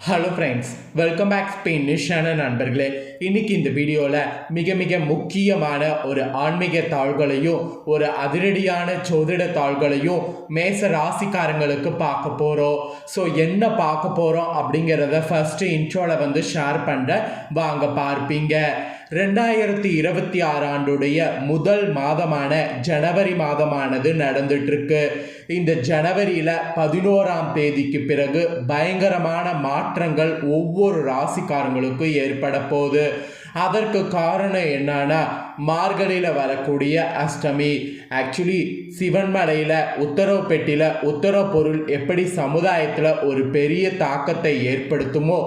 Hello friends welcome back ஸ்பெயினிஷான நண்பர்களே. இன்னைக்கு இந்த வீடியோவில் மிக மிக முக்கியமான ஒரு ஆன்மீக தாள்களையும் ஒரு அதிரடியான ஜோதிட தாள்களையும் மேச ராசிக்காரங்களுக்கு பார்க்க போகிறோம் ஸோ என்ன பார்க்க போகிறோம் அப்படிங்கிறத ஃபஸ்ட்டு இன்ட்ரோவில் வந்து ஷேர் பண்ணுறேன் வாங்க பார்ப்பீங்க. ரெண்டாயிரத்தி இருபத்தி ஆறு ஆண்டுடைய முதல் மாதமான ஜனவரி மாதமானது நடந்துட்டு இருக்கு இந்த ஜனவரியில பதினோராம் தேதிக்கு பிறகு பயங்கரமான மாற்றங்கள் ஒவ்வொரு ராசிக்காரங்களுக்கும் ஏற்பட போகுது. அதற்கு காரணம் என்னன்னா மார்கழியில் வரக்கூடிய அஷ்டமி. ஆக்சுவலி சிவன்மலையில் உத்தரவு பெட்டியில் உத்தரவு பொருள் எப்படி சமுதாயத்தில் ஒரு பெரிய தாக்கத்தை ஏற்படுத்துமோ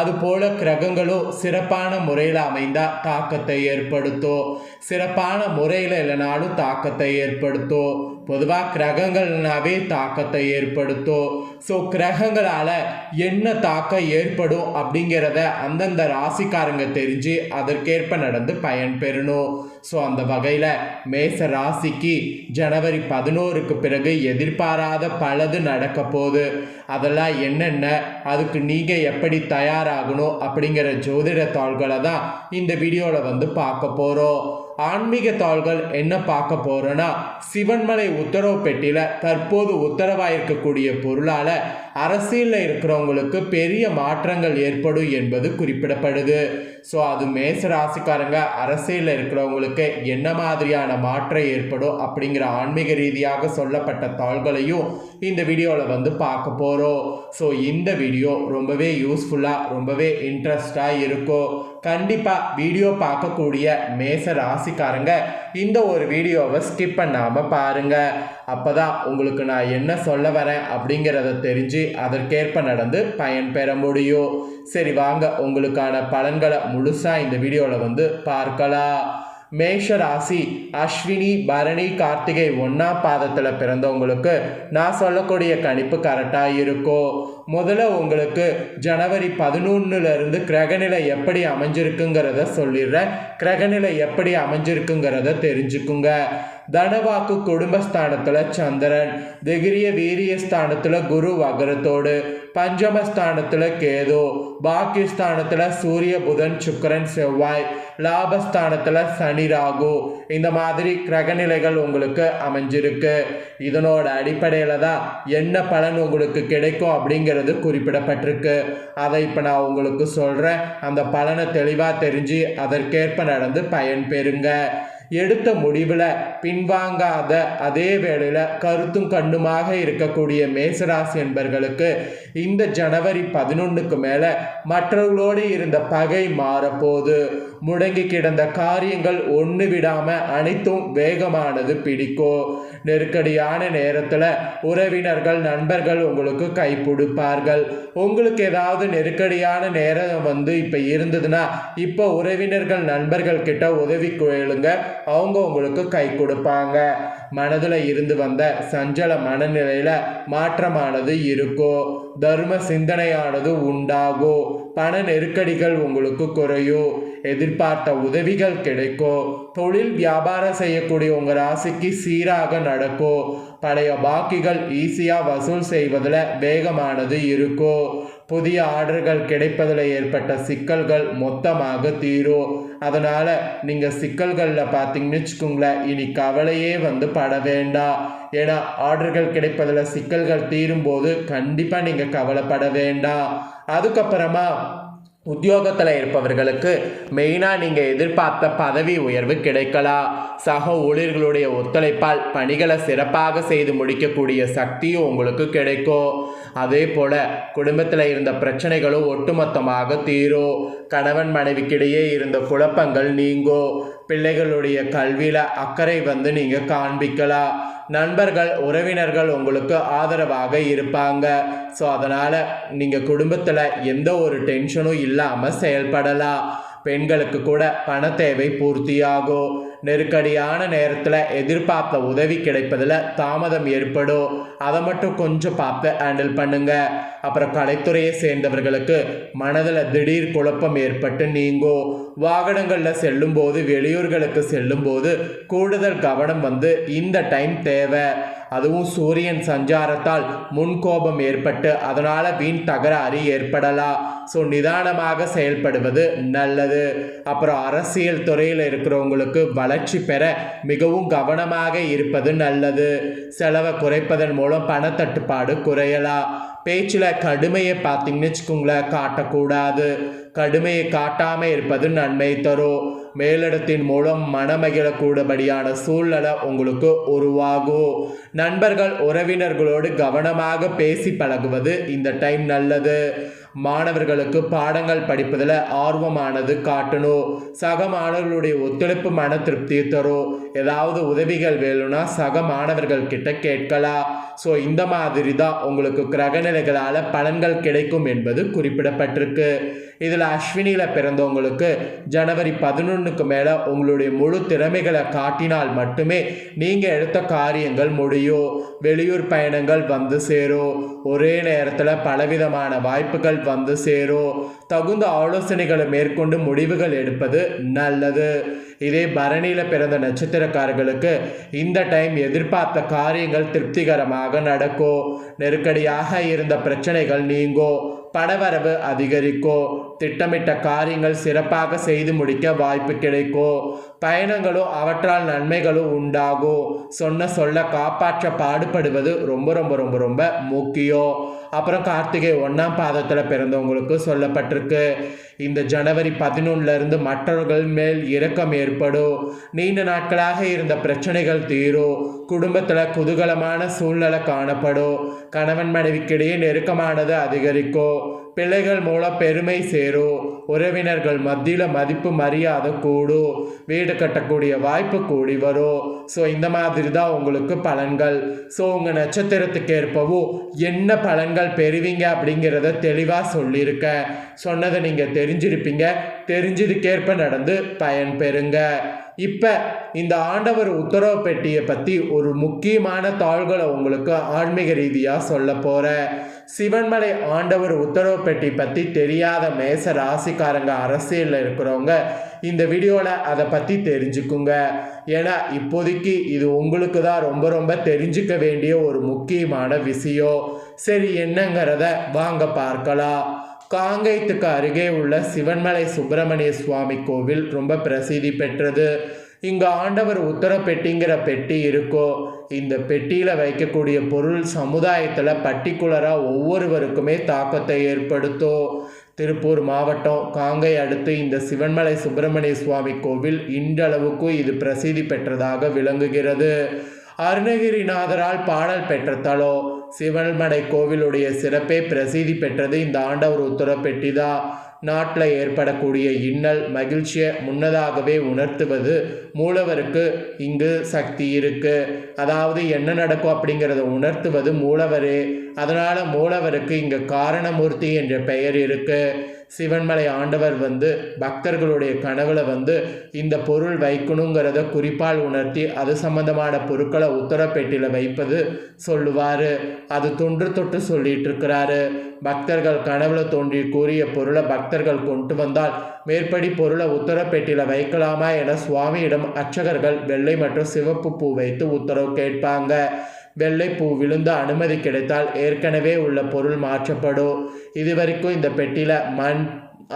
அதுபோல் கிரகங்களும் சிறப்பான முறையில் அமைந்தால் தாக்கத்தை ஏற்படுத்தும். சிறப்பான முறையில் இல்லைனாலும் தாக்கத்தை ஏற்படுத்தும். பொதுவாக கிரகங்கள்னாவே தாக்கத்தை ஏற்படுத்தும். ஸோ கிரகங்களால் என்ன தாக்கம் ஏற்படும் அப்படிங்கிறத அந்தந்த ராசிக்காரங்க தெரிஞ்சு அதற்கேற்ப நடந்து பயன் பெறணும் ஸோ அந்த வகையில் மேச ராசிக்கு ஜனவரி பதினோருக்கு பிறகு எதிர்பாராத பலது நடக்க போகுது. அதெல்லாம் என்னென்ன? அதுக்கு நீங்கள் எப்படி தயாராகணும்? அப்படிங்கிற ஜோதிட தாள்களை தான் இந்த வீடியோவில் வந்து பார்க்க போகிறோம் ஆன்மீக தாள்கள் என்ன பார்க்க போகிறோன்னா சிவன்மலை உத்தரவு பெட்டியில் தற்போது உத்தரவாயிருக்கக்கூடிய பொருளால் அரசியலில் இருக்கிறவங்களுக்கு பெரிய மாற்றங்கள் ஏற்படும் என்பது குறிப்பிடப்படுது. ஸோ அது மேச ராசிக்காரங்க அரசியலில் இருக்கிறவங்களுக்கு என்ன மாதிரியான மாற்றம் ஏற்படும் அப்படிங்கிற ஆன்மீக ரீதியாக சொல்லப்பட்ட தாள்களையும் இந்த வீடியோவில் வந்து பார்க்க போகிறோம் ஸோ இந்த வீடியோ ரொம்பவே யூஸ்ஃபுல்லாக ரொம்பவே இன்ட்ரெஸ்டாக இருக்கும். கண்டிப்பாக வீடியோ பார்க்கக்கூடிய மேச ராசிக்காரங்க இந்த ஒரு வீடியோவை ஸ்கிப் பண்ணாமல் பாருங்கள் அப்போ தான் உங்களுக்கு நான் என்ன சொல்ல வரேன் அப்படிங்கிறத தெரிஞ்சு அதற்கேற்ப நடந்து பயன் பெற முடியும். சரி வாங்க. உங்களுக்கான பலன்களை முழுசாக இந்த வீடியோவில் வந்து பார்க்கலாம். மேஷ ராசி அஸ்வினி பரணி கார்த்திகை ஒன்றாம் பாதத்தில் பிறந்தவங்களுக்கு நான் சொல்லக்கூடிய கணிப்பு கரெக்டாக இருக்கும். முதல்ல உங்களுக்கு ஜனவரி பதினொன்னுலேருந்து கிரகநிலை எப்படி அமைஞ்சிருக்குங்கிறத சொல்லிடுறேன். கிரகநிலை எப்படி அமைஞ்சிருக்குங்கிறத தெரிஞ்சுக்குங்க. தனவாக்கு குடும்பஸ்தானத்தில் சந்திரன் திகிரிய வீரிய ஸ்தானத்தில் குரு வகரத்தோடு பஞ்சமஸ்தானத்தில் கேது பாக்கியஸ்தானத்தில் சூரிய புதன் சுக்கரன் செவ்வாய் லாபஸ்தானத்தில் சனி ராகு. இந்த மாதிரி கிரகநிலைகள் உங்களுக்கு அமைஞ்சிருக்கு. இதனோட அடிப்படையில் தான் என்ன பலன் உங்களுக்கு கிடைக்கும் அப்படிங்கிறது குறிப்பிடப்பட்டிருக்கு. அதை இப்போ நான் உங்களுக்கு சொல்கிறேன் அந்த பலனை தெளிவாக தெரிஞ்சு அதற்கேற்ப நடந்து பயன் பெறுங்க. எடுத்த முடிவில் பின்வாங்காத அதே வேளையில் கருத்தும் கண்ணுமாக இருக்கக்கூடிய மேசராசி என்பர்களுக்கு இந்த ஜனவரி பதினொன்றுக்கு மேலே மற்றவர்களோடு இருந்த பகை மாறப்போது முடங்கி கிடந்த காரியங்கள் ஒன்று விடாமல் அனைத்தும் வேகமானது பிடிக்கும் நெருக்கடியான நேரத்தில் உறவினர்கள் நண்பர்கள் உங்களுக்கு கை கொடுப்பார்கள் உங்களுக்கு ஏதாவது நெருக்கடியான நேரம் வந்து இப்போ இருந்ததுன்னா இப்போ உறவினர்கள் நண்பர்கள் கிட்ட உதவி கேளுங்க. அவங்க உங்களுக்கு கை கொடுப்பாங்க. மனதில் இருந்து வந்த சஞ்சல மனநிலையில் மாற்றமானது இருக்கும் தர்ம சிந்தனையானது உண்டாகும் பண நெருக்கடிகள் உங்களுக்கு குறையும் எதிர்பார்த்த உதவிகள் கிடைக்கும் தொழில் வியாபாரம் செய்யக்கூடிய உங்கள் ராசிக்கு சீராக நடக்கும் பழைய பாக்கிகள் ஈஸியாக வசூல் செய்வதில் வேகமானது இருக்கும் புதிய ஆர்டர்கள் கிடைப்பதில் ஏற்பட்ட சிக்கல்கள் மொத்தமாக தீரும் அதனால் நீங்கள் சிக்கல்களில் பார்த்தீங்கன்னு வச்சுக்கோங்களேன் இனி கவலையே வந்து பட வேண்டாம் ஏன்னா ஆர்டர்கள் கிடைப்பதில் சிக்கல்கள் தீரும்போது கண்டிப்பாக நீங்கள் கவலைப்பட வேண்டாம் அதுக்கப்புறமா உத்தியோகத்தில் இருப்பவர்களுக்கு மெயினாக நீங்கள் எதிர்பார்த்த பதவி உயர்வு கிடைக்கலாம் சக ஊழியர்களுடைய ஒத்துழைப்பால் பணிகளை சிறப்பாக செய்து முடிக்கக்கூடிய சக்தியும் உங்களுக்கு கிடைக்கும். அதே போல் குடும்பத்தில் இருந்த பிரச்சனைகளும் ஒட்டுமொத்தமாக தீரும். கணவன் மனைவிக்கிடையே இருந்த குழப்பங்கள் நீங்கும். பிள்ளைகளுடைய கல்வியில் அக்கறை வந்து நீங்கள் காண்பிக்கலாம். நண்பர்கள் உறவினர்கள் உங்களுக்கு ஆதரவாக இருப்பாங்க. ஸோ அதனால் நீங்கள் குடும்பத்தில் எந்த ஒரு டென்ஷனும் இல்லாமல் செயல்படலாம். பெண்களுக்கு கூட பண தேவை பூர்த்தியாகும். நெருக்கடியான நேரத்தில் எதிர்பார்த்த உதவி கிடைப்பதில் தாமதம் ஏற்படும். அதை மட்டும் கொஞ்சம் பார்த்து ஹேண்டில் பண்ணுங்கள் அப்புறம் கலைத்துறையை சேர்ந்தவர்களுக்கு மனதில் திடீர் குழப்பம் ஏற்பட்டு நீங்கோ. வாகனங்களில் செல்லும்போது வெளியூர்களுக்கு செல்லும்போது கூடுதல் கவனம் வந்து இந்த டைம் தேவை. அதுவும் சூரியன் சஞ்சாரத்தால் முன்கோபம் ஏற்பட்டு அதனால் வீண் தகராறு ஏற்படலாம் ஸோ நிதானமாக செயல்படுவது நல்லது. அப்புறம் அரசியல் துறையில் இருக்கிறவங்களுக்கு வளர்ச்சி பெற மிகவும் கவனமாக இருப்பது நல்லது. செலவை குறைப்பதன் மூலம் பணத்தட்டுப்பாடு குறையலாம் பேச்சில் கடுமையை பார்த்தீங்கன்னு வச்சுக்கோங்களேன் காட்டக்கூடாது. கடுமையை காட்டாமல் இருப்பது நன்மை தரும். மேலிடத்தின் மூலம் மனமகிழக்கூடபடியான சூழ்நிலை உங்களுக்கு உருவாகும். நண்பர்கள் உறவினர்களோடு கவனமாக பேசி பழகுவது இந்த டைம் நல்லது. மாணவர்களுக்கு பாடங்கள் படிப்பதில் ஆர்வமானது காட்டணும் சக மாணவர்களுடைய ஒத்துழைப்பு மன திருப்தியை தரும் ஏதாவது உதவிகள் வேணும்னா சக மாணவர்கள் கிட்ட கேட்கலாம் ஸோ இந்த மாதிரி தான் உங்களுக்கு கிரகநிலைகளால் பலன்கள் கிடைக்கும் என்பது குறிப்பிடப்பட்டிருக்கு. இதில் அஸ்வினியில் பிறந்தவங்களுக்கு ஜனவரி பதினொன்றுக்கு மேலே உங்களுடைய முழு திறமைகளை காட்டினால் மட்டுமே நீங்கள் எடுத்த காரியங்கள் முடியும். வெளியூர் பயணங்கள் வந்து சேரும். ஒரே நேரத்தில் பலவிதமான வாய்ப்புகள் வந்து சேரும். தகுந்த ஆலோசனைகளை மேற்கொண்டு முடிவுகள் எடுப்பது நல்லது. இதே பரணியில் பிறந்த நட்சத்திரக்காரர்களுக்கு இந்த டைம் எதிர்பார்த்த காரியங்கள் திருப்திகரமாக நடக்கும் நெருக்கடியாக இருந்த பிரச்சனைகள் நீங்கோ? பணவரவு அதிகரிக்கோ? திட்டமிட்ட காரியங்கள் சிறப்பாக செய்து முடிக்க வாய்ப்பு கிடைக்கும் பயணங்களும் அவற்றால் நன்மைகளும் உண்டாகும் சொன்ன சொல்ல காப்பாற்ற பாடுபடுவது ரொம்ப ரொம்ப ரொம்ப ரொம்ப முக்கியம் அப்புறம் கார்த்திகை ஒன்றாம் பாதத்தில் பிறந்தவங்களுக்கு சொல்லப்பட்டிருக்கு. இந்த ஜனவரி பதினொன்னுலேருந்து மற்றவர்கள் மேல் இரக்கம் ஏற்படும். நீண்ட நாட்களாக இருந்த பிரச்சனைகள் தீரும். குடும்பத்தில் குதூகலமான சூழ்நிலை காணப்படும். கணவன் மனைவிக்கிடையே நெருக்கமானது அதிகரிக்கும். பிள்ளைகள் மூலம் பெருமை சேரும் உறவினர்கள் மத்தியில் மதிப்பு மரியாதை கூடும் வீடு கட்டக்கூடிய வாய்ப்பு கூடி வரும் ஸோ இந்த மாதிரி தான் உங்களுக்கு பலன்கள். ஸோ உங்கள் நட்சத்திரத்துக்கு ஏற்பவும் என்ன பலன்கள் பெறுவீங்க அப்படிங்கிறத தெளிவாக சொல்லியிருக்கேன் சொன்னதை நீங்கள் தெரிஞ்சிருப்பீங்க. தெரிஞ்சதுக்கேற்ப நடந்து பயன் பெறுங்க. இப்போ இந்த ஆண்டவர் உத்தரவு பெட்டியை பற்றி ஒரு முக்கியமான தாள்களை உங்களுக்கு ஆன்மீக ரீதியாக சொல்ல போகிறேன் சிவன்மலை ஆண்டவர் உத்தரவு பெட்டி பற்றி தெரியாத மேச ராசிக்காரங்க அரசியலில் இருக்கிறவங்க இந்த வீடியோவில் அதை பற்றி தெரிஞ்சுக்குங்க. ஏன்னா இப்போதைக்கு இது உங்களுக்கு தான் ரொம்ப ரொம்ப தெரிஞ்சுக்க வேண்டிய ஒரு முக்கியமான விஷயம். சரி என்னங்கிறத வாங்க பார்க்கலாம். காங்கயத்துக்கு அருகே உள்ள சிவன்மலை சுப்பிரமணிய சுவாமி கோவில் ரொம்ப பிரசித்தி பெற்றது. இங்கே ஆண்டவர் உத்தர பெட்டிங்கிற பெட்டி இருக்கோ இந்த பெட்டியில் வைக்கக்கூடிய பொருள் சமுதாயத்தில் பர்டிகுலராக ஒவ்வொருவருக்குமே தாக்கத்தை ஏற்படுத்தும் திருப்பூர் மாவட்டம் காங்கை அடுத்து இந்த சிவன்மலை சுப்பிரமணிய சுவாமி கோவில் இன்றளவுக்கு இது பிரசித்தி பெற்றதாக விளங்குகிறது. அருணகிரிநாதரால் பாடல் பெற்ற தலம் சிவன்மலை கோவிலுடைய சிறப்பே பிரசித்தி பெற்றது இந்த ஆண்டவர் உத்தர பெட்டிதான். நாட்டில் ஏற்படக்கூடிய இன்னல் மகிழ்ச்சியை முன்னதாகவே உணர்த்துவது மூலவருக்கு இங்கு சக்தி இருக்குது அதாவது என்ன நடக்கும் அப்படிங்கிறத உணர்த்துவது மூலவரே. அதனால் மூலவருக்கு இங்கே காரணமூர்த்தி என்ற பெயர் இருக்குது சிவன்மலை ஆண்டவர் வந்து பக்தர்களுடைய கனவுல வந்து இந்த பொருள் வைக்கணுங்கிறத குறிப்பால் உணர்த்தி அது சம்பந்தமான பொருட்களை உத்தரப்பேட்டியில் வைப்பது சொல்லுவார். அது தொன்று தொட்டு சொல்லிட்டு இருக்கிறாரு பக்தர்கள் கனவுல தோன்றி கூறிய பொருளை பக்தர்கள் கொண்டு வந்தால் மேற்படி பொருளை உத்தரப்பேட்டியில் வைக்கலாமா என சுவாமியிடம் அர்ச்சகர்கள் வெள்ளை மற்றும் சிவப்பு பூ வைத்து உத்தரவு கேட்பாங்க. வெள்ளைப்பூ விழுந்த விழுந்து அனுமதி கிடைத்தால் ஏற்கனவே உள்ள பொருள் மாற்றப்படும் இது வரைக்கும் இந்த பெட்டியில் மண்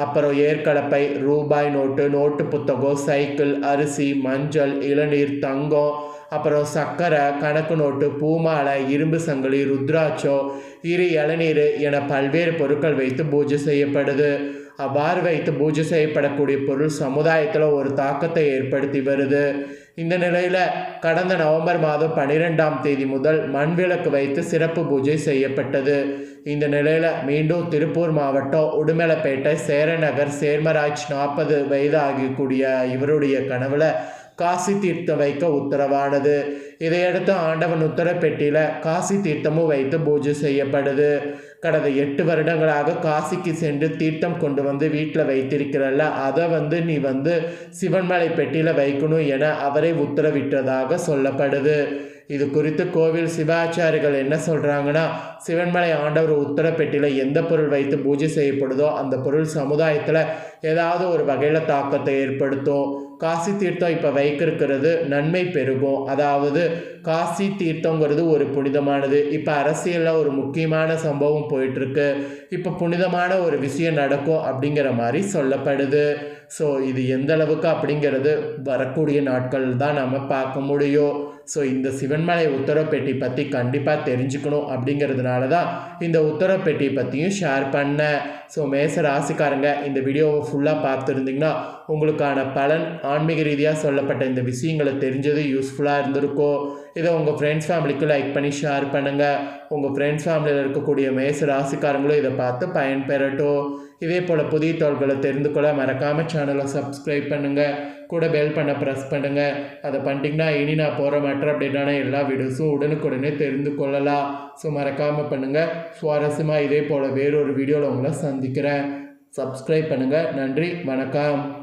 அப்புறம் ஏற்கலப்பை ரூபாய் நோட்டு நோட்டு புத்தகம் சைக்கிள் அரிசி மஞ்சள் இளநீர் தங்கம் அப்புறம் சர்க்கரை கணக்கு நோட்டு பூமாலை இரும்பு சங்கிலி ருத்ராட்சம் இரு இளநீர் என பல்வேறு பொருட்கள் வைத்து பூஜை செய்யப்படுது. அவ்வாறு வைத்து பூஜை செய்யப்படக்கூடிய பொருள் சமுதாயத்தில் ஒரு தாக்கத்தை ஏற்படுத்தி வருது. இந்த நிலையில் கடந்த நவம்பர் மாதம் பன்னிரெண்டாம் தேதி முதல் மண் விளக்கு வைத்து சிறப்பு பூஜை செய்யப்பட்டது. இந்த நிலையில் மீண்டும் திருப்பூர் மாவட்டம் உடுமலைப்பேட்டை சேரநகர் சேர்மராஜ் நாற்பது வயது ஆகக்கூடிய இவருடைய கனவுல காசி தீர்த்தம் வைக்க உத்தரவானது. இதையடுத்து ஆண்டவன் உத்தரப்பெட்டியில் காசி தீர்த்தமும் வைத்து பூஜை செய்யப்படுது. கடந்த எட்டு வருடங்களாக காசிக்கு சென்று தீர்த்தம் கொண்டு வந்து வீட்டில் வைத்திருக்கிறல்ல அதை வந்து நீ வந்து சிவன்மலை பெட்டியில் வைக்கணும் என அவரை உத்தரவிட்டதாக சொல்லப்படுது. இது குறித்து கோவில் சிவாச்சாரிகள் என்ன சொல்கிறாங்கன்னா சிவன்மலை ஆண்டவர் உத்தரப்பெட்டியில் எந்த பொருள் வைத்து பூஜை செய்யப்படுதோ அந்த பொருள் சமுதாயத்தில் ஏதாவது ஒரு வகையில் தாக்கத்தை ஏற்படுத்தும். காசி தீர்த்தம் இப்போ வைக்கிருக்கிறது நன்மை பெருகும். அதாவது காசி தீர்த்தங்கிறது ஒரு புனிதமானது. இப்போ அரசியலில் ஒரு முக்கியமான சம்பவம் போயிட்டுருக்கு. இப்போ புனிதமான ஒரு விஷயம் நடக்கும் அப்படிங்கிற மாதிரி சொல்லப்படுது. ஸோ இது எந்த அளவுக்கு அப்படிங்கிறது வரக்கூடிய நாட்கள் தான் நம்ம பார்க்க முடியும். ஸோ இந்த சிவன்மலை உத்தரப்பெட்டி பற்றி கண்டிப்பாக தெரிஞ்சுக்கணும் அப்படிங்கிறதுனால தான் இந்த உத்தரப்பெட்டி பற்றியும் ஷேர் பண்ணேன். ஸோ மேச ராசிக்காரங்க இந்த வீடியோவை ஃபுல்லாக பார்த்துருந்தீங்கன்னா உங்களுக்கான பலன் ஆன்மீக ரீதியாக சொல்லப்பட்ட இந்த விஷயங்களை தெரிஞ்சது யூஸ்ஃபுல்லாக இருந்திருக்கும் இதை உங்கள் ஃப்ரெண்ட்ஸ் ஃபேமிலிக்கு லைக் பண்ணி ஷேர் பண்ணுங்கள் உங்கள் ஃப்ரெண்ட்ஸ் ஃபேமிலியில் இருக்கக்கூடிய மேச ராசிக்காரங்களும் இதை பார்த்து பயன்பெறட்டும். இதே போல் புதிய தோள்களை தெரிந்து கொள்ள மறக்காமல் சேனலை சப்ஸ்கிரைப் பண்ணுங்கள் கூட பெல் பண்ண ப்ரெஸ் பண்ணுங்கள் அதை பண்ணிட்டிங்கன்னா இனி நான் போகிற மற்ற அப்படின்னா எல்லா வீடியோஸும் உடனுக்குடனே தெரிந்து கொள்ளலாம். ஸோ மறக்காமல் பண்ணுங்கள் சுவாரஸ்யமாக இதே போல் வேறொரு வீடியோவில் உங்களை சந்திக்கிறேன். சப்ஸ்கிரைப் பண்ணுங்கள் நன்றி. வணக்கம்.